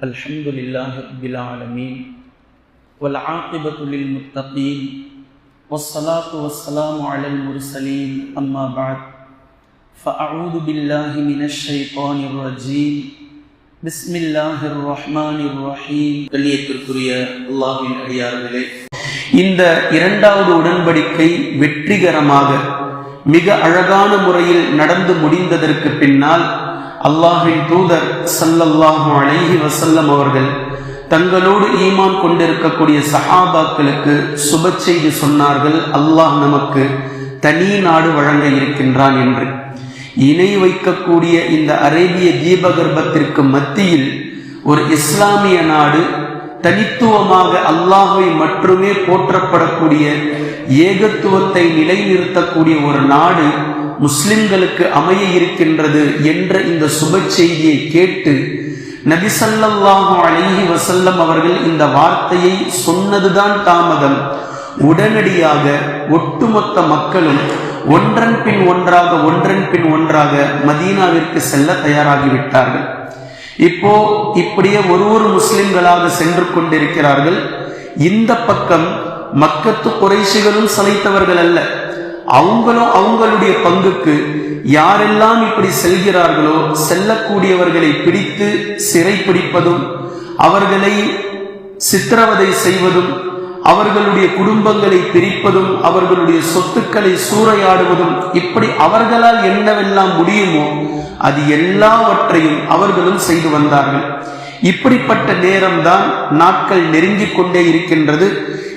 الحمد لله رب العالمين والعاقبة للمتقين والصلاة والسلام على المرسلين أما بعد فأعوذ بالله من الشيطان الرجيم بسم الله الرحمن الرحيم கண்ணியத்திற்குரிய அல்லாஹ்வின் அடியார்களே இந்த இரண்டாவது உடன்படிக்கை வெற்றிகரமாக மிக அழகான முறையில் நடந்து முடிந்ததற்கு பின்னால் அல்லாஹின் தூதர் சல்லல்லாஹு அலைஹி வசல்லம் அவர்கள் தங்களோடு ஈமான் கொண்டிருக்கக்கூடிய சஹாபாக்களுக்கு சுப செய்தி சொன்னார்கள். அல்லாஹ் நமக்கு தனி நாடு வழங்க இருக்கின்றான் என்று. இணை வைக்கக்கூடிய இந்த அரேபிய தீபகர்ப்பத்திற்கு மத்தியில் ஒரு இஸ்லாமிய நாடு தனித்துவமாக அல்லாஹை மட்டுமே போற்றப்படக்கூடிய ஏகத்துவத்தை நிலைநிறுத்தக்கூடிய ஒரு நாடு முஸ்லிம்களுக்கு அமைய இருக்கின்றது என்ற இந்த சுப செய்தியை கேட்டு நபிசல்லாஹு அலிஹி வசல்லம் அவர்கள் இந்த வார்த்தையை சொன்னதுதான் தாமதம். உடனடியாக ஒட்டுமொத்த மக்களும் ஒன்றன் பின் ஒன்றாக ஒன்றன் பின் ஒன்றாக மதீனாவிற்கு செல்ல தயாராகிவிட்டார்கள். இப்போ இப்படியே ஒரு ஒரு முஸ்லிம்களாக சென்று கொண்டிருக்கிறார்கள். இந்த பக்கம் மக்கத்து குறைசிகளும் சலைத்தவர்கள் அல்ல. அவங்களும் அவங்களுடைய பங்குக்கு யாரெல்லாம் இப்படி செல்கிறார்களோ செல்லக்கூடியவர்களை பிடித்து சிறை பிடிப்பதும் அவர்களை சித்திரவதை செய்வதும் அவர்களுடைய குடும்பங்களை பிரிப்பதும் அவர்களுடைய சொத்துக்களை சூறையாடுவதும் இப்படி அவர்களால் என்னவெல்லாம் முடியுமோ அது எல்லாவற்றையும் அவர்களும் செய்து வந்தார்கள். இப்படிப்பட்ட நேரம்தான் நாட்கள் நெருங்கிக் கொண்டே இருக்கின்றது.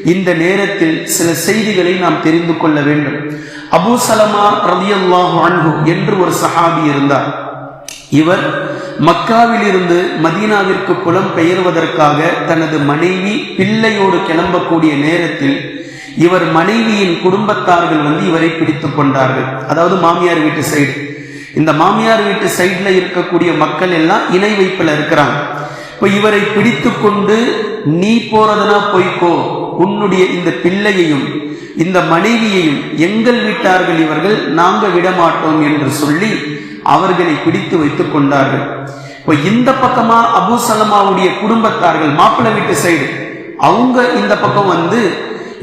இந்த நேரத்தில் சில செய்திகளை நாம் தெரிந்து கொள்ள வேண்டும். அபு சலமா ரலியல்லாஹு அன்ஹு என்று ஒரு சஹாபி இருந்தார். இவர் மக்காவில் இருந்து மதீனாவிற்கு புலம் பெயர்வதற்காக தனது மனைவி பிள்ளையோடு கிளம்பக்கூடிய நேரத்தில் இவர் மனைவியின் குடும்பத்தார்கள் வந்து இவரை பிடித்துக் கொண்டார்கள். அதாவது மாமியார் வீட்டு சைடு. இந்த மாமியார் வீட்டு சைட்ல இருக்கக்கூடிய மக்கள் எல்லாம் இணை வைப்பில் இருக்கிறாங்க. இப்ப இவரை பிடித்து கொண்டு நீ போறதுனா போய்க்கோ. உன்னுடைய இந்த பிள்ளையையும் இந்த மனைவியையும் எங்கள் வீட்டார்கள் இவர்கள் நாங்கள் விடமாட்டோம் என்று சொல்லி அவர்களை பிடித்து வைத்துக் கொண்டார்கள். இப்போ இந்த பக்கமா அபு சலமாவுடைய குடும்பத்தார்கள் மாப்பிள்ளை வீட்டு சைடு அவங்க இந்த பக்கம் வந்து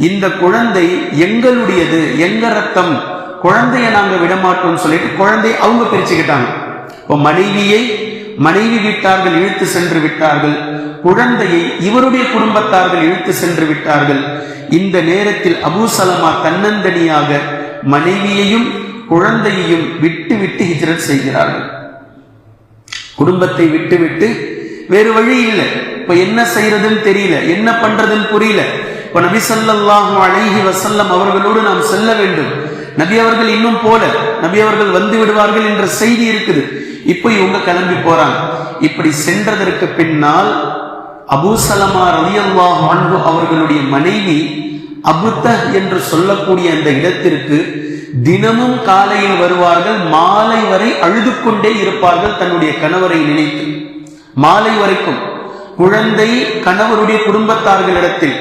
இந்த குழந்தை எங்களுடையது எங்க ரத்தம் குழந்தைய நாங்க விடமாட்டோம் சொல்லிட்டு குழந்தை அவங்க பிரிச்சுக்கிட்டாங்க. இப்போ மனைவியை மனைவி வீட்டார்கள் இழுத்து சென்று விட்டார்கள். குழந்தையை இவருடைய குடும்பத்தார்கள் இழுத்து சென்று விட்டார்கள். இந்த நேரத்தில் அபு சலமா தன்னந்தனியாக மனைவியையும் குழந்தையையும் விட்டு விட்டு ஹிஜ்ரத் செய்கிறார்கள். குடும்பத்தை விட்டு விட்டு வேறு வழி இல்லை. இப்ப என்ன செய்யறதுன்னு தெரியல. என்ன பண்றதுன்னு புரியல. இப்ப நபி சொல்லாஹு அழகி வசல்லம் அவர்களோடு நாம் செல்ல வேண்டும். நபி அவர்கள் இன்னும் போல. நபி அவர்கள் வந்து விடுவார்கள் என்ற செய்தி இருக்குது. இப்ப இவங்க கிளம்பி போறாங்க. இப்படி சென்றதற்கு பின்னால் அபு சலமா ரலியல்லாஹு அன்பு அவர்களுடைய மனைவி அபுத்த என்று சொல்லக்கூடிய அந்த இடத்திற்கு தினமும் காலையில் வருவார்கள் மாலை வரை அழுது கொண்டே இருப்பார்கள் தன்னுடைய கணவரை நினைத்து. மாலை வரைக்கும். குழந்தை கணவருடைய குடும்பத்தார்களிடத்தில்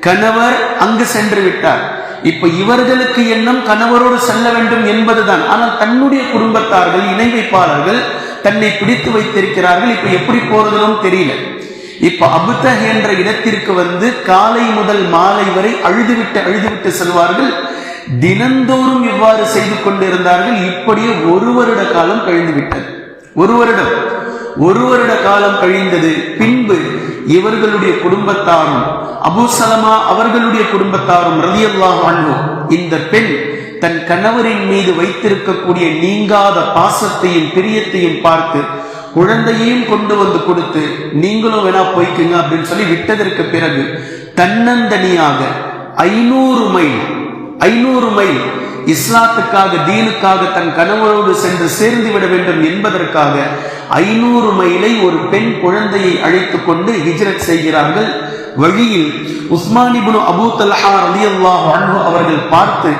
கணவர் அங்கு சென்று விட்டார். இப்ப இவர்களுக்கு எண்ணம் கணவரோடு செல்ல வேண்டும் என்பதுதான். ஆனால் தன்னுடைய குடும்பத்தார்கள் இணை வைப்பாளர்கள் தன்னை பிடித்து வைத்திருக்கிறார்கள். இப்ப எப்படி போறதுன்னு தெரியல. இப்ப அபுத்த என்ற இடத்திற்கு வந்து காலை முதல் மாலை வரை அழுதுவிட்டு அழுதுவிட்டு செல்வார்கள். தினந்தோறும் இவ்வாறு செய்து கொண்டிருந்தார்கள். இப்படியே ஒரு வருட காலம் கழிந்து விட்டது ஒரு வருடம். ஒரு வருட காலம் கழிந்தது. பின்பு இவர்களுடைய குடும்பத்தாரும் அபு சலமா அவர்களுடைய குடும்பத்தாரும் ரதியல்லா வாழ்வோம் இந்த பெண் தன் கணவரின் மீது வைத்திருக்கக்கூடிய நீங்காத பாசத்தையும் பிரியத்தையும் பார்த்து குழந்தையையும் கொண்டு வந்து கொடுத்து நீங்களும் வேணா போய்க்குங்க அப்படின்னு சொல்லி விட்டதற்கு பிறகு தன்னந்தனியாக ஐநூறு மைல் ஐநூறு மைல் இஸ்லாத்துக்காக தீனுக்காக தன் கணவரோடு சென்று சேர்ந்து விட வேண்டும் என்பதற்காக ஐநூறு மைலை ஒரு பெண் குழந்தையை அழைத்து கொண்டு ஹிஜ்ரத் செய்கிறார்கள். வழியில் உஸ்மானிபுனு அபூ தலஹா அலி அல்லாஹ் அவர்கள் பார்த்து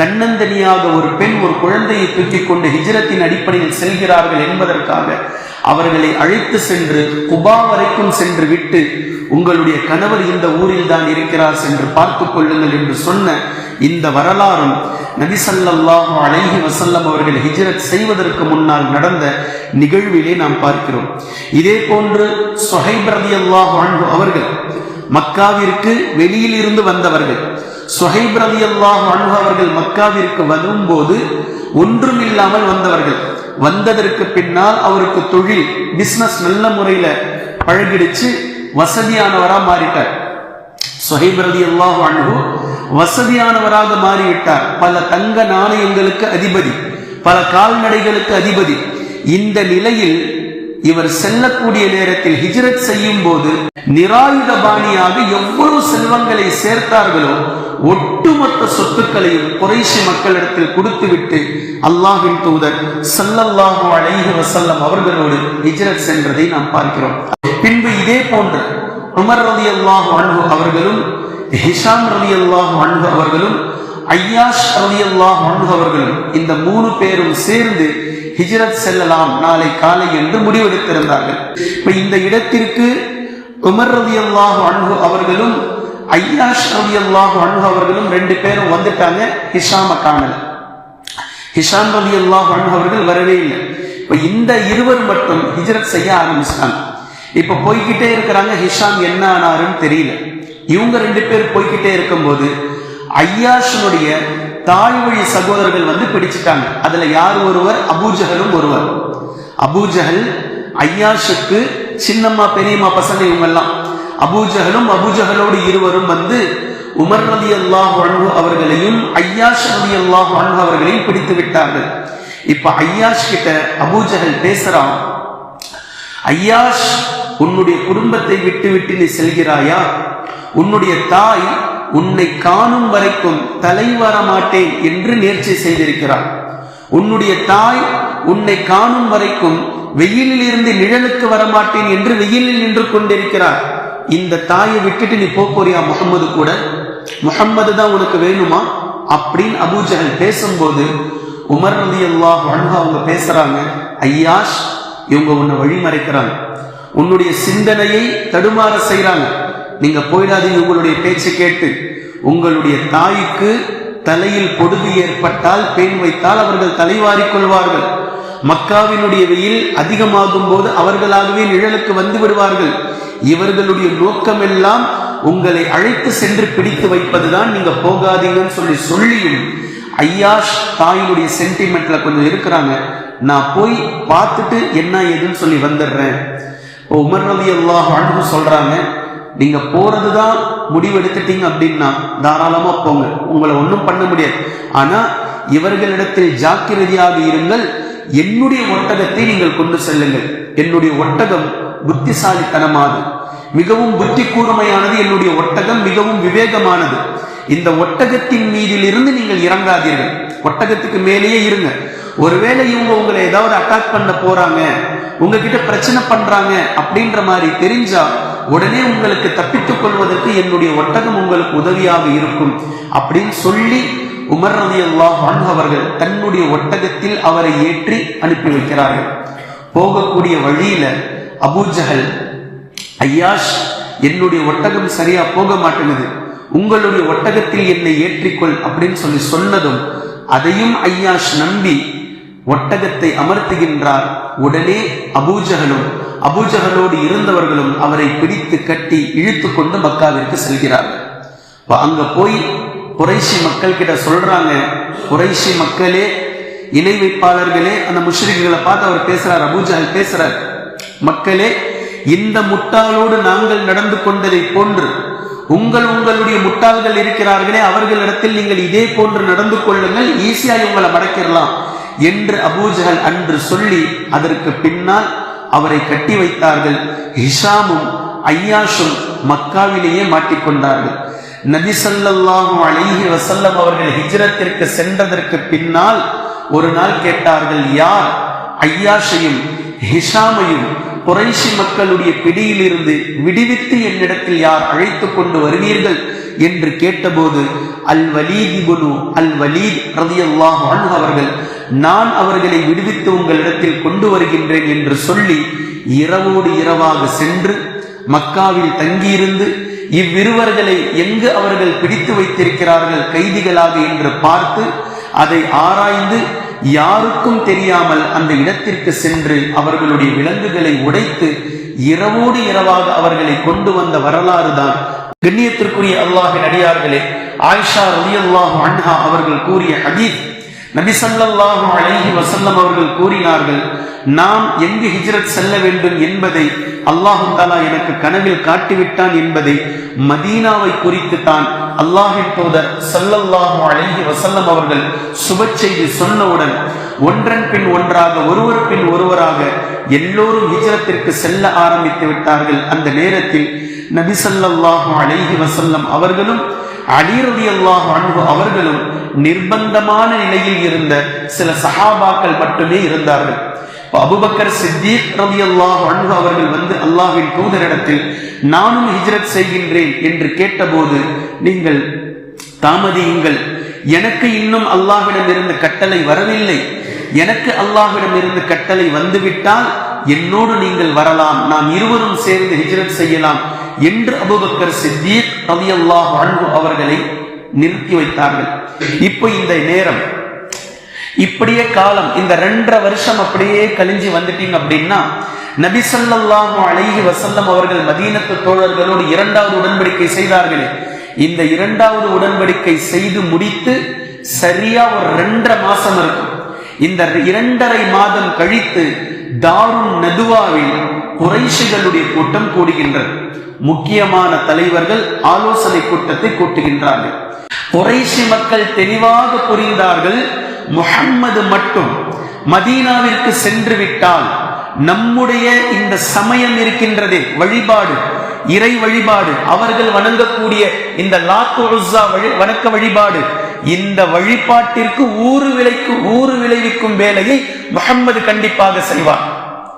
தன்னந்தனியாக ஒரு பெண் ஒரு குழந்தையை தூக்கிக் கொண்டு ஹிஜ்ரத்தின் அடிப்படையில் செல்கிறார்கள் என்பதற்காக அவர்களை அழைத்து சென்று குபா வரைக்கும் சென்று விட்டு உங்களுடைய கணவர் இந்த ஊரில் தான் இருக்கிறார் சென்று பார்த்துக் கொள்ளுங்கள் என்று சொன்ன இந்த வரலாறும் நபிசல்லாஹு ஸல்லல்லாஹு அலைஹி வசல்லம் அவர்கள் ஹிஜ்ரத் செய்வதற்கு முன்னால் நடந்த நிகழ்விலே நாம் பார்க்கிறோம். இதே போன்று சுஹைப் ரலியல்லாஹு அவர்கள் மக்காவிற்கு வெளியில் இருந்து வந்தவர்கள். சுஹைப் ரவி அல்லாஹ் அவர்கள் மக்காவிற்கு வரும்போது ஒன்றுமில்லாமல் வந்தவர்கள். வந்ததற்கு பின்னால் அவருக்கு தொழில் பிசினஸ் நல்ல முறையில பழகிடுச்சு வசதியானவரா மாறிட்டார். சுஹைப் ரலியல்லாஹு அன்ஹு வசதியானவராக மாறிவிட்டார். பல தங்க நாணயங்களுக்கு அதிபதி பல கால்நடைகளுக்கு அதிபதி. இந்த நிலையில் இவர் செல்லக்கூடிய நேரத்தில் ஹிஜ்ரத் செய்யும் போது நிராயுதபாணியாக எவ்வளவு செல்வங்களை சேர்த்தார்களோ ஒட்டுமொத்த சொத்துக்களையும் குறைஷி மக்களிடத்தில் கொடுத்துவிட்டு அல்லாஹின் தூதர் சல்லல்லாஹு அலைஹி வசல்லம் அவர்களோடு ஹிஜ்ரத் சென்றதை நாம் பார்க்கிறோம். பின்பு இதே போன்று உமர் ரவி அல்லாஹ் அன்பு அவர்களும் ஹிஷாம் ரவி அல்லாஹ் அன்பு அவர்களும் ஐயாஷ் ரவி அல்லாஹ் அன்பு அவர்களும் இந்த மூணு பேரும் சேர்ந்து ஹிஜ்ரத் செல்லலாம் நாளை காலை என்று முடிவெடுத்திருந்தார்கள். இப்ப இந்த இடத்திற்கு உமர் ரலியல்லாஹு அன்பு அவர்களும் ஐயாஷ் ரலியல்லாஹு அன்பு அவர்களும் ரெண்டு பேரும் வந்துட்டாங்க ஹிஷாம காணல. ஹிஷாம் ரலியல்லாஹு அன்பு அவர்கள் வரவே இல்லை. இப்ப இந்த இருவர் மட்டும் ஹிஜ்ரத் செய்ய ஆரம்பிச்சிட்டாங்க. இப்ப போய்கிட்டே இருக்கிறாங்க ஹிஷாம் என்ன ஆனாருன்னு தெரியல. இவங்க ரெண்டு பேர் போய்கிட்டே இருக்கும்போது ஐயாஷனுடைய தாய் வழி சகோதரர்கள் வந்து பிடிச்சிட்டாங்க. அதுல யார் ஒருவர்? அபூஜகலும் ஒருவர். அபூஜகல் ஐயாஷுக்கு சின்னம்மா பெரியம்மா பசங்க இவங்க எல்லாம் அபூஜகலும் அபூஜஹலோடு இருவரும் வந்து உமர் ரதி அல்லாஹ் அவர்களையும் ஐயாஷ் ரதி அல்லாஹ் அவர்களையும் பிடித்து விட்டார்கள். இப்ப ஐயாஷ் கிட்ட அபூஜகல் பேசுறான் ஐயாஷ் உன்னுடைய குடும்பத்தை விட்டு விட்டு நீ செல்கிறாயா? உன்னுடைய தாய் உன்னை காணும் வரைக்கும் தலை வர மாட்டேன் என்று நேர்ச்சி செய்திருக்கிறார். உன்னுடைய தாய் உன்னை காணும் வரைக்கும் வெயிலில் இருந்து நிழலுக்கு வரமாட்டேன் என்று வெயிலில் நின்று கொண்டிருக்கிறார். இந்த தாயை விட்டுட்டு நீ போறியா முகம்மது கூட? முகம்மது தான் உனக்கு வேணுமா? அப்படின்னு அபூஜஹல் பேசும்போது உமர் ரதி அல்லாஹ் அவங்க பேசுறாங்க ஐயாஷ் இவங்க உன்னை வழிமறைக்கிறாங்க. உன்னுடைய சிந்தனையை தடுமாற செய்றாங்க. நீங்க போயிடாதீங்க உங்களுடைய பேச்சு கேட்டு. உங்களுடைய தாய்க்கு தலையில் பொடுகு ஏற்பட்டால் பெண் வைத்தால் அவர்கள் தலைவாரிக் கொள்வார்கள். மக்காவினுடைய வெயில் அதிகமாகும் போது அவர்களாகவே நிழலுக்கு வந்து விடுவார்கள். இவர்களுடைய நோக்கம் எல்லாம் உங்களை அழைத்து சென்று பிடித்து வைப்பதுதான். நீங்க போகாதீங்கன்னு சொல்லி சொல்லியும் ஐயாஷ் தாயினுடைய சென்டிமெண்ட்ல கொஞ்சம் இருக்கிறாங்க. நான் போய் பார்த்துட்டு என்ன ஏதுன்னு சொல்லி வந்துடுறேன். உமர் ரவி அல்லாஹ் சொல்றாங்க நீங்க போறதுதான் முடிவெடுத்துட்டீங்க அப்படின்னா தாராளமா போங்க. உங்களை ஒன்றும் பண்ண முடியாது. ஆனா இவர்களிடத்தில் ஜாக்கிரதையாக இருங்கள். என்னுடைய ஒட்டகத்தை நீங்கள் கொண்டு செல்லுங்கள். என்னுடைய ஒட்டகம் புத்திசாலித்தனமானது. மிகவும் புத்தி கூர்மையானது என்னுடைய ஒட்டகம் மிகவும் விவேகமானது. இந்த ஒட்டகத்தின் மீதிலிருந்து நீங்கள் இறங்காதீர்கள். ஒட்டகத்துக்கு மேலேயே இருங்க. ஒருவேளை இவங்க உங்களை ஏதாவது அட்டாக் பண்ண போறாங்க உங்ககிட்ட பிரச்சனை பண்றாங்க அப்படின்ற மாதிரி தெரிஞ்சா உடனே உங்களுக்கு தப்பித்துக் கொள்வதற்கு என்னுடைய ஒட்டகம் உங்களுக்கு உதவியாக இருக்கும் அப்படின்னு சொல்லி உமர் ரதி அல்லாஹ் அவர்கள் தன்னுடைய ஒட்டகத்தில் அவரை ஏற்றி அனுப்பி வைக்கிறார்கள். போகக்கூடிய வழியில அபூஜஹல் ஐயாஷ் என்னுடைய ஒட்டகம் சரியா போக மாட்டேங்குது. உங்களுடைய ஒட்டகத்தில் என்னை ஏற்றிக்கொள் அப்படின்னு சொல்லி சொன்னதும் அதையும் ஐயாஷ் நம்பி ஒட்டகத்தை அமர்த்துகின்றார். உடனே அபூஜகலும் அபூஜகலோடு இருந்தவர்களும் அவரை பிடித்து கட்டி இழுத்து கொண்டு மக்காவிற்கு செல்கிறார்கள். அங்க போய் குறைசி மக்கள் கிட்ட சொல்றாங்க குறைசி மக்களே இணை வைப்பாளர்களே அந்த முஷ்ரிக்குகளை பார்த்து அவர் பேசுறார் அபூஜஹல் பேசுறார். மக்களே இந்த முட்டாளோடு நாங்கள் நடந்து கொண்டதை போன்று உங்கள் உங்களுடைய முட்டாள்கள் இருக்கிறார்களே அவர்களிடத்தில் நீங்கள் இதே போன்று நடந்து கொள்ளுங்கள் ஈஸியாக உங்களை மடக்கிடலாம் என்று அபூஜஹல் அன்று சொல்லி அதற்கு பின்னால் அவரை கட்டி வைத்தார்கள். ஹிஷாமும் ஐயாஷும் மக்காவிலேயே மாட்டிக்கொண்டார்கள் நபி சல்லாஹும் அழகி வசல்லம் அவர்கள் ஹிஜ்ரத்திற்கு சென்றதற்கு பின்னால் ஒரு நாள் கேட்டார்கள் யார்? ஐயாஷையும் ஹிஷாமையும் குறைஷி மக்களுடைய பிடியிலிருந்து விடுவித்து என்னிடத்தில் யார் அழைத்து கொண்டு வருவீர்கள்? என்று கேட்டபோது அல் வலீத் இப்னு அல் வலீத் ரலியல்லாஹு அவர்கள் நான் அவர்களை விடுவித்து உங்களிடத்தில் கொண்டு வருகின்றேன் என்று சொல்லி இரவோடு இரவாக சென்று மக்காவில் தங்கியிருந்து இவ்விருவர்களை எங்கு அவர்கள் பிடித்து வைத்திருக்கிறார்கள் கைதிகளாக என்று பார்த்து அதை ஆராய்ந்து யாருக்கும் தெரியாமல் அந்த இடத்திற்கு சென்று அவர்களுடைய விலங்குகளை உடைத்து இரவோடு இரவாக அவர்களை கொண்டு வந்த வரலாறு தான். கண்ணியத்திற்குரிய அல்லாஹின் அடியார்களே ஆயிஷா ரலி அல்லாஹ் அன்ஹா அவர்கள் கூறிய ஹதீத் நபி அழகி அலைஹி அவர்கள் கூறினார்கள் நாம் எங்கு ஹிஜ்ரத் செல்ல வேண்டும் என்பதை அல்லாஹு தாலா எனக்கு கனவில் காட்டிவிட்டான் என்பதை மதீனாவை குறித்து தான் அல்லாஹின் தூதர் சல்லல்லாஹு அழகி வசல்லம் அவர்கள் சுப செய்தி சொன்னவுடன் ஒன்றன் பின் ஒன்றாக ஒருவர் பின் ஒருவராக எல்லோரும் ஹிஜ்ரத்திற்கு செல்ல ஆரம்பித்து விட்டார்கள். அந்த நேரத்தில் நபி அழகி வசல்லம் அவர்களும் அலி அல்லாஹ் அன்பு அவர்களும் நிர்பந்தமான நிலையில் இருந்த சில சஹாபாக்கள் மட்டுமே இருந்தார்கள். அபுபக்கர் சித்திக் அல்லாஹ் அன்பு அவர்கள் வந்து அல்லாஹின் தூதரிடத்தில் நானும் ஹிஜ்ரத் செய்கின்றேன் என்று கேட்டபோது நீங்கள் தாமதியுங்கள். எனக்கு இன்னும் அல்லாஹிடம் இருந்து கட்டளை வரவில்லை. எனக்கு அல்லாஹிடம் இருந்து கட்டளை வந்துவிட்டால் என்னோடு நீங்கள் வரலாம். நாம் இருவரும் சேர்ந்து ஹிஜ்ரத் செய்யலாம். என்று அபுபக்கர் சித்திக் ரலியல்லாஹு அன்ஹு அவர்களை நிறுத்தி வைத்தார்கள். இப்போ இந்த நேரம் இப்படியே காலம் இந்த ரெண்டரை வருஷம் அப்படியே கழிஞ்சு வந்துட்டீங்க அப்படின்னா நபிசல்லாஹு அழகி அலைஹி அவர்கள் மதீனத்து தோழர்களோடு இரண்டாவது உடன்படிக்கை செய்தார்களே. இந்த இரண்டாவது உடன்படிக்கை செய்து முடித்து சரியா ஒரு ரெண்டரை மாசம் இருக்கும். இந்த இரண்டரை மாதம் கழித்து தாரும் நதுவாவில் குறைஷிகளுடைய கூட்டம் கூடுகின்றது. முக்கியமான தலைவர்கள் ஆலோசனை கூட்டத்தை கூட்டுகின்றார்கள். குறைஷி மக்கள் தெளிவாக புரிந்தார்கள் முகம்மது மட்டும் மதீனாவிற்கு சென்று விட்டால் நம்முடைய இந்த சமயம் இருக்கின்றதே வழிபாடு இறை வழிபாடு அவர்கள் வணங்கக்கூடிய இந்த லாத்து வழி வணக்க வழிபாடு இந்த வழிபாட்டிற்கு ஊறு விலைக்கு ஊறு விளைவிக்கும் வேலையை முகம்மது கண்டிப்பாக செய்வார்.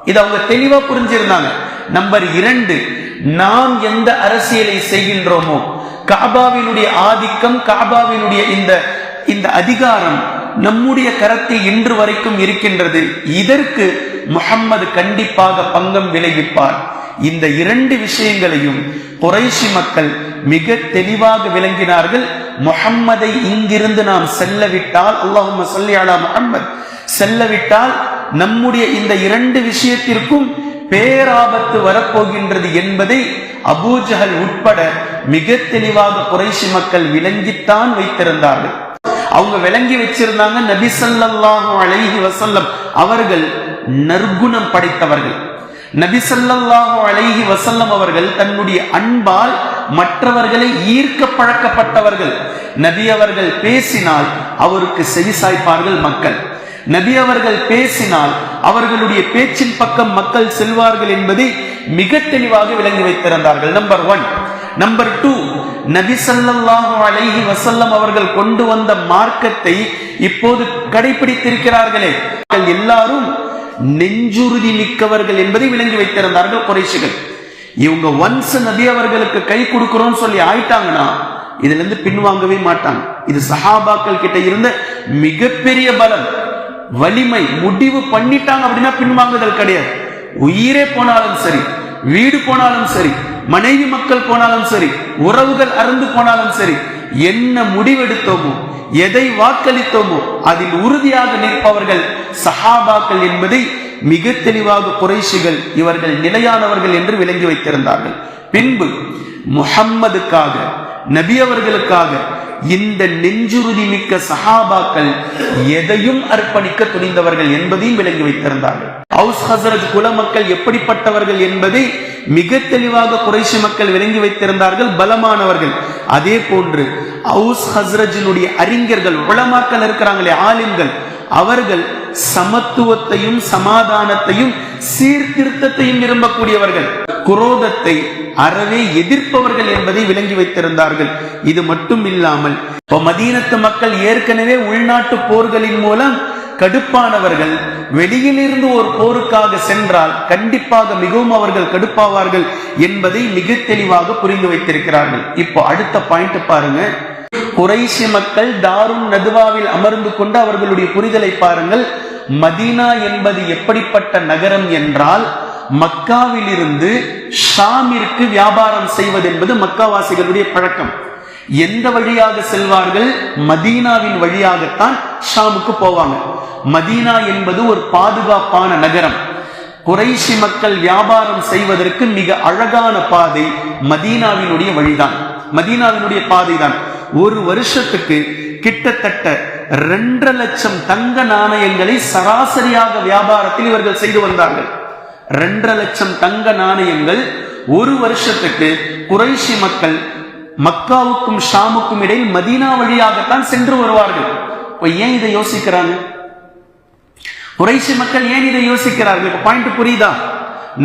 இது அவங்க தெளிவா புரிஞ்சிருந்தாங்க. நம்பர் இரண்டு நாம் எந்த அரசியலை செய்கின்றோமோ காபாவினுடைய ஆதிக்கம் காபாவினுடைய இந்த இந்த அதிகாரம் நம்முடைய கரத்தில் இன்று வரைக்கும் இருக்கின்றது. இதற்கு முகம்மது கண்டிப்பாக பங்கம் விளைவிப்பார். இந்த இரண்டு விஷயங்களையும் குறைஷி மக்கள் மிக தெளிவாக விளங்கினார்கள். முகம்மதை இங்கிருந்து நாம் செல்லவிட்டால் அல்லாஹும் சொல்லி அலா முகம்மது செல்லவிட்டால் நம்முடைய இந்த இரண்டு விஷயத்திற்கும் பேராபத்து வரப்போகின்றது என்பதை அபூஜஹல் உட்பட மிக தெளிவாக குறைஷி மக்கள் விளங்கித்தான் வைத்திருந்தார்கள். அவங்க விளங்கி வச்சிருந்தாங்க நபி சல்லாஹூ அழகி வசல்லம் அவர்கள் நற்குணம் படைத்தவர்கள். நபி சல்லாஹூ அழகி வசல்லம் அவர்கள் தன்னுடைய அன்பால் மற்றவர்களை ஈர்க்க பழக்கப்பட்டவர்கள். நபி அவர்கள் பேசினால் அவருக்கு செவிசாய்ப்பார்கள் மக்கள். நபி அவர்கள் பேசினால் அவர்களுடைய பேச்சின் பக்கம் மக்கள் செல்வார்கள் என்பதை மிக தெளிவாக விளங்கி வைத்திருந்தார்கள். நம்பர் ஒன் நம்பர் டூ நபி சல்லாஹு அலைஹி வசல்லம் அவர்கள் கொண்டு வந்த மார்க்கத்தை இப்போது கடைபிடித்திருக்கிறார்களே. எல்லாரும் நெஞ்சுறுதி மிக்கவர்கள் என்பதை விளங்கி வைத்திருந்தார்கள் குறைசிகள் இவங்க ஒன்ஸ் நபி அவர்களுக்கு கை கொடுக்கிறோம் சொல்லி ஆயிட்டாங்கன்னா இதுல இருந்து பின்வாங்கவே மாட்டாங்க. இது சஹாபாக்கள் கிட்ட இருந்த மிகப்பெரிய பலம் வலிமை முடிவு பண்ணிட்டாங்க அப்படின்னா பின்வாங்குதல் கிடையாது. உயிரே போனாலும் சரி வீடு போனாலும் சரி மனைவி மக்கள் போனாலும் சரி உறவுகள் அறந்து போனாலும் சரி என்ன முடிவெடுத்தோமோ எதை வாக்களித்தோமோ அதில் உறுதியாக நிற்பவர்கள் சஹாபாக்கள் என்பதை மிக தெளிவாக குறைஷிகள் இவர்கள் நிலையானவர்கள் என்று விளங்கி வைத்திருந்தார்கள். பின்பு முஹம்மதுக்காக நபி அவர்களுக்காக இந்த நெஞ்சுறுதி மிக்க சஹாபாக்கள் எதையும் அர்ப்பணிக்க துணிந்தவர்கள் என்பதையும் விளங்கி வைத்திருந்தார்கள். ஹவுஸ் ஹசரத் குல மக்கள் எப்படிப்பட்டவர்கள் என்பதை மிக தெளிவாக குறைஷி மக்கள் விளங்கி வைத்திருந்தார்கள் பலமானவர்கள். அதே போன்று ஹவுஸ் ஹஸ்ரஜினுடைய அறிஞர்கள் உளமாக்கல் இருக்கிறாங்களே ஆலிம்கள் அவர்கள் சமத்துவத்தையும் சமாதானத்தையும் சீர்திருத்தத்தையும் விரும்பக்கூடியவர்கள். குரோதத்தை அறவே எதிர்ப்பவர்கள் என்பதை விளங்கி வைத்திருந்தார்கள். இது மட்டும் இல்லாமல் இப்ப மதீனத்து மக்கள் ஏற்கனவே உள்நாட்டு போர்களின் மூலம் கடுப்பானவர்கள் வெளியிலிருந்து ஒரு போருக்காக சென்றால் கண்டிப்பாக மிகவும் அவர்கள் கடுப்பாவார்கள் என்பதை மிக தெளிவாக புரிந்து வைத்திருக்கிறார்கள். இப்போ அடுத்த பாயிண்ட் பாருங்க. குறைசி மக்கள் தாரும் நதுவாவில் அமர்ந்து கொண்டு அவர்களுடைய புரிதலை பாருங்கள். மதீனா என்பது எப்படிப்பட்ட நகரம் என்றால் மக்காவிலிருந்து ஷாமிற்கு வியாபாரம் செய்வது என்பது மக்காவாசிகளுடைய பழக்கம். எந்த வழியாக செல்வார்கள்? மதீனாவின் வழியாகத்தான் ஷாமுக்கு போவாங்க. மதீனா என்பது ஒரு பாதுகாப்பான நகரம். குறைஷி மக்கள் வியாபாரம் செய்வதற்கு மிக அழகான பாதை மதீனாவினுடைய வழிதான். மதீனாவினுடைய பாதை தான் ஒரு வருஷத்துக்கு கிட்டத்தட்ட ரெண்டரை லட்சம் தங்க நாணயங்களை சராசரியாக வியாபாரத்தில் இவர்கள் செய்து வந்தார்கள். ரெண்டரை லட்சம் தங்க நாணயங்கள் ஒரு வருஷத்துக்கு குறைஷி மக்கள் மக்காவுக்கும் ஷாமுக்கும் இடையில் மதீனா வழியாகத்தான் சென்று வருவார்கள். இப்ப ஏன் இதை யோசிக்கிறாங்க? குறைசி மக்கள் ஏன் இதை யோசிக்கிறார்கள்? பாயிண்ட் புரியுதா?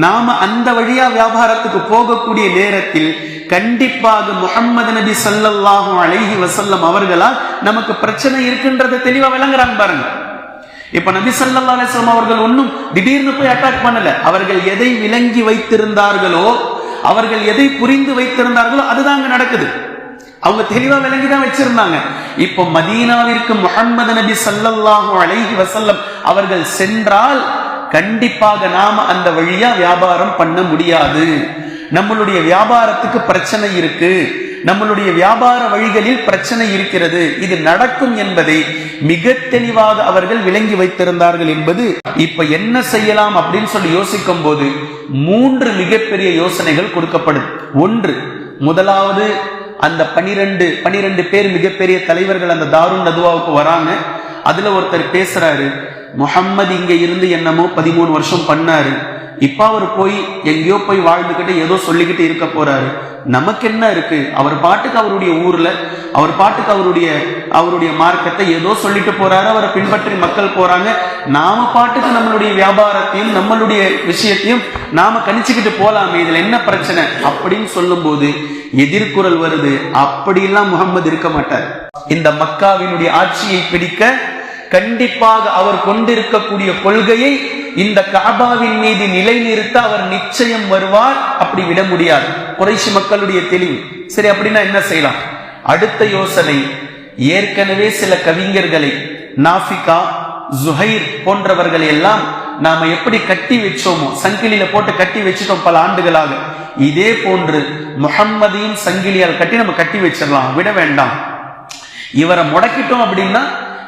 நாம அந்த வழியா வியாபாரத்துக்கு போகக்கூடிய நேரத்தில் கண்டிப்பாக முகம்மது நபி சல்லாஹும் அழகி வசல்லம் அவர்களால் நமக்கு பிரச்சனை இருக்குன்றதை தெளிவா விளங்குறாங்க பாருங்க. இப்ப நபி சல்லா அலிஸ்லாம் அவர்கள் ஒன்றும் திடீர்னு போய் அட்டாக் பண்ணல. அவர்கள் எதை விளங்கி வைத்திருந்தார்களோ அவர்கள் எதை புரிந்து வைத்திருந்தார்களோ அதுதான் அங்க நடக்குது. அவங்க தெளிவா விளங்கி தான் வச்சிருந்தாங்க. இப்போ மதீனாவிற்கு முகமது நபி ஸல்லல்லாஹு அலைஹி வசல்லம் அவர்கள் சென்றால் கண்டிப்பாக நாம அந்த வழியா வியாபாரம் பண்ண முடியாது. நம்மளுடைய வியாபாரத்துக்கு பிரச்சனை இருக்கு. நம்மளுடைய வியாபார வழிகளில் பிரச்சனை இருக்கிறது. இது நடக்கும் என்பதை மிக தெளிவாக அவர்கள் விளங்கி வைத்திருந்தார்கள் என்பது இப்ப என்ன செய்யலாம் அப்படின்னு சொல்லி யோசிக்கும் போது மூன்று மிகப்பெரிய யோசனைகள் கொடுக்கப்படும். ஒன்று முதலாவது அந்த பனிரெண்டு பனிரெண்டு பேர் மிகப்பெரிய தலைவர்கள் அந்த தாருண் நதுவாவுக்கு வராங்க. அதுல ஒருத்தர் பேசுறாரு முகம்மது இங்க இருந்து என்னமோ பதிமூணு வருஷம் பண்ணாரு. இப்ப அவர் போய் எங்கேயோ போய் வாழ்ந்துகிட்டு ஏதோ சொல்லிக்கிட்டு இருக்க போறாரு. நமக்கு என்ன இருக்கு? அவர் பாட்டுக்கு அவருடைய ஊர்ல அவர் பாட்டுக்கு அவருடைய அவருடைய மார்க்கத்தை ஏதோ சொல்லிட்டு போறாரு அவரை பின்பற்றி மக்கள் போறாங்க. நாம பாட்டுக்கு நம்மளுடைய வியாபாரத்தையும் நம்மளுடைய விஷயத்தையும் நாம கணிச்சுக்கிட்டு போலாமே இதுல என்ன பிரச்சனை? அப்படின்னு சொல்லும்போது எதிர்குரல் வருது. அப்படிலாம் முகம்மது இருக்க மாட்டார். இந்த மக்காவினுடைய ஆட்சியை பிடிக்க கண்டிப்பாக அவர் கொண்டிருக்கக்கூடிய கொள்கையை இந்த காபாவின் மீது நிலைநிறுத்த அவர் நிச்சயம் வருவார். அப்படி விட முடியாது. குறைஷி மக்களுடைய தெளிவு. சரி அப்படின்னா என்ன செய்யலாம்? அடுத்த யோசனை. ஏற்கனவே சில கவிஞர்களை நாஃபிகா ஜுஹைர் போன்றவர்களை எல்லாம் நாம எப்படி கட்டி வச்சோமோ சங்கிலியில போட்டு கட்டி வச்சுட்டோம் பல ஆண்டுகளாக. இதே போன்று முகம்மதையும் சங்கிலியால் கட்டி நம்ம கட்டி வச்சிடலாம். விட வேண்டாம். இவரை முடக்கிட்டோம் அப்படின்னா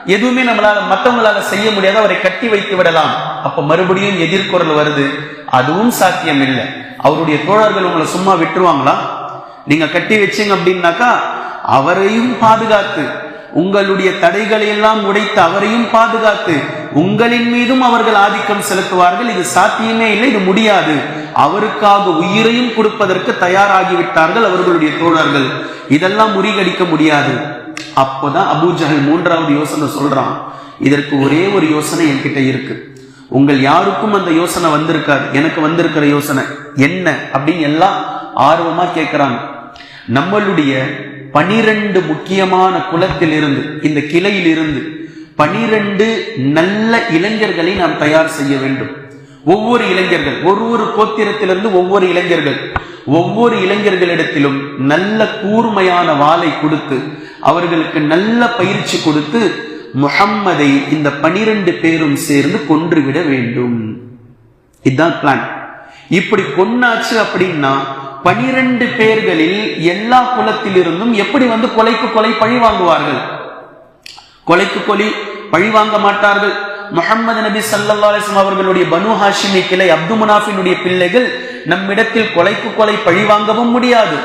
எதுவுமே நம்மளால மற்றவங்களால செய்ய முடியாத அவரை கட்டி வைத்து விடலாம். அப்ப மறுபடியும் எதிர்குரல் வருது. அதுவும் சாத்தியம் இல்லை அவருடைய தோழர்கள் உங்களை சும்மா விட்டுருவாங்களா? நீங்க கட்டி வச்சீங்க அப்படின்னாக்கா அவரையும் பாதுகாத்து உங்களுடைய தடைகளை எல்லாம் உடைத்து அவரையும் பாதுகாத்து உங்களின் மீதும் அவர்கள் ஆதிக்கம் செலுத்துவார்கள். இது சாத்தியமே இல்லை இது முடியாது. அவருக்காக உயிரையும் கொடுப்பதற்கு தயாராகிவிட்டார்கள் அவர்களுடைய தோழர்கள். இதெல்லாம் முறிகடிக்க முடியாது. அப்போதான் அபூஜஹல் மூன்றாவது யோசனை சொல்றான். இதற்கு ஒரே ஒரு யோசனை என்கிட்ட இருக்கு. உங்கள் யாருக்கும் அந்த யோசனை வந்திருக்காது. எனக்கு வந்திருக்கிற யோசனை என்ன அப்படின்னு எல்லாம் ஆர்வமா கேட்கிறாங்க நம்மளுடைய பனிரெண்டு முக்கியமான குலத்தில் இருந்து இந்த கிளையில் இருந்து பனிரெண்டு நல்ல இளைஞர்களை நாம் தயார் செய்ய வேண்டும். ஒவ்வொரு இளைஞர்கள் ஒரு ஒரு கோத்திரத்திலிருந்து ஒவ்வொரு இளைஞர்கள் ஒவ்வொரு இளைஞர்களிடத்திலும் நல்ல கூர்மையான வாளை கொடுத்து அவர்களுக்கு நல்ல பயிற்சி கொடுத்து முகம்மதை இந்த பனிரெண்டு பேரும் சேர்ந்து கொன்றுவிட வேண்டும். இதுதான் பிளான் இப்படி கொன்னாச்சு அப்படின்னா பனிரெண்டு பேர்களில் எல்லா குலத்திலிருந்தும் எப்படி வந்து கொலைக்கு கொலை பழி வாங்குவார்கள்? கொலைக்கு கொலை பழி வாங்க மாட்டார்கள். முகமது நபி சல்லா அலிஸ்லாம் அவர்களுடைய பனு ஹாஷிமி கிளை அப்து முனாஃபினுடைய பிள்ளைகள் நம்மிடத்தில் கொலைக்கு கொலை பழி வாங்கவும் முடியாது.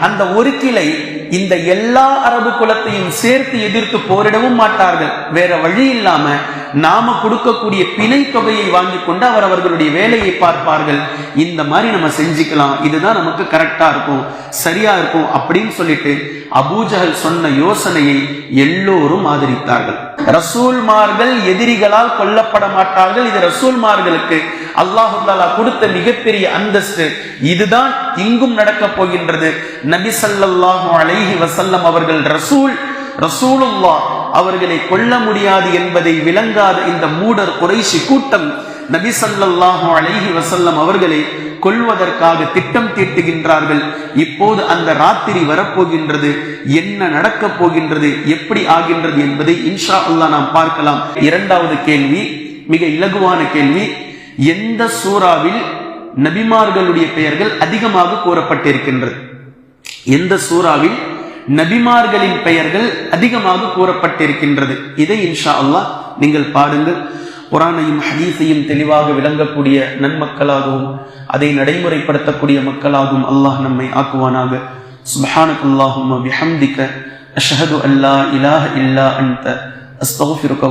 அந்த ஒரு கிளை இந்த எல்லா அரபு குலத்தையும் சேர்த்து எதிர்த்து போரிடவும் மாட்டார்கள். வேற வழி இல்லாம நாம கொடுக்கக்கூடிய பிணை தொகையை வாங்கி கொண்டு அவர் அவர்களுடைய வேலையை பார்ப்பார்கள். இந்த மாதிரி நம்ம செஞ்சுக்கலாம். இதுதான் நமக்கு கரெக்டா இருக்கும். சரியா இருக்கும் அப்படின்னு சொல்லிட்டு அபூஜஹல் சொன்ன யோசனையை எல்லோரும் ஆதரித்தார்கள். ரசூல்மார்கள் எதிரிகளால் கொல்லப்பட மாட்டார்கள். இது ரசூல்மார்களுக்கு அல்லாஹு கொடுத்த மிகப்பெரிய அந்தஸ்து. இதுதான் இங்கும் நடக்கப் போகின்றது. நபி ஸல்லல்லாஹு அலைஹி வசல்லம் அவர்கள் ரசூல் ரசூலுல்லா அவர்களை கொல்ல முடியாது என்பதை விளங்காத இந்த மூடர் குறைசி கூட்டம் நபி அலைஹி வசல்லம் அவர்களை கொல்வதற்காக திட்டம் தீட்டுகின்றார்கள். இப்போது அந்த ராத்திரி வரப்போகின்றது என்ன நடக்கப் போகின்றது எப்படி ஆகின்றது என்பதை இன்ஷா அல்லாஹ் நாம் பார்க்கலாம். இரண்டாவது கேள்வி மிக இலகுவான கேள்வி எந்த சூறாவில் நபிமார்களுடைய பெயர்கள் அதிகமாக கூறப்பட்டிருக்கின்றது? எந்த சூறாவில் நபிமார்களின் பெயர்கள் அதிகமாக கூறப்பட்டிருக்கின்றது? இதை இன்ஷா அல்லாஹ் நீங்கள் பாடுங்கள் குரானையும் ஹதீஸையும் தெளிவாக விளங்கக்கூடிய நன்மக்களாகவும் அதை நடைமுறைப்படுத்தக்கூடிய மக்களாகவும் அல்லாஹ் நம்மை ஆக்குவானாக. சுபஹானகுல்லாஹும்ம பிஹம்திக அஷ்ஹது அல்லா இலாஹ இல்லா அந்த அஸ்தக்ஃபிருக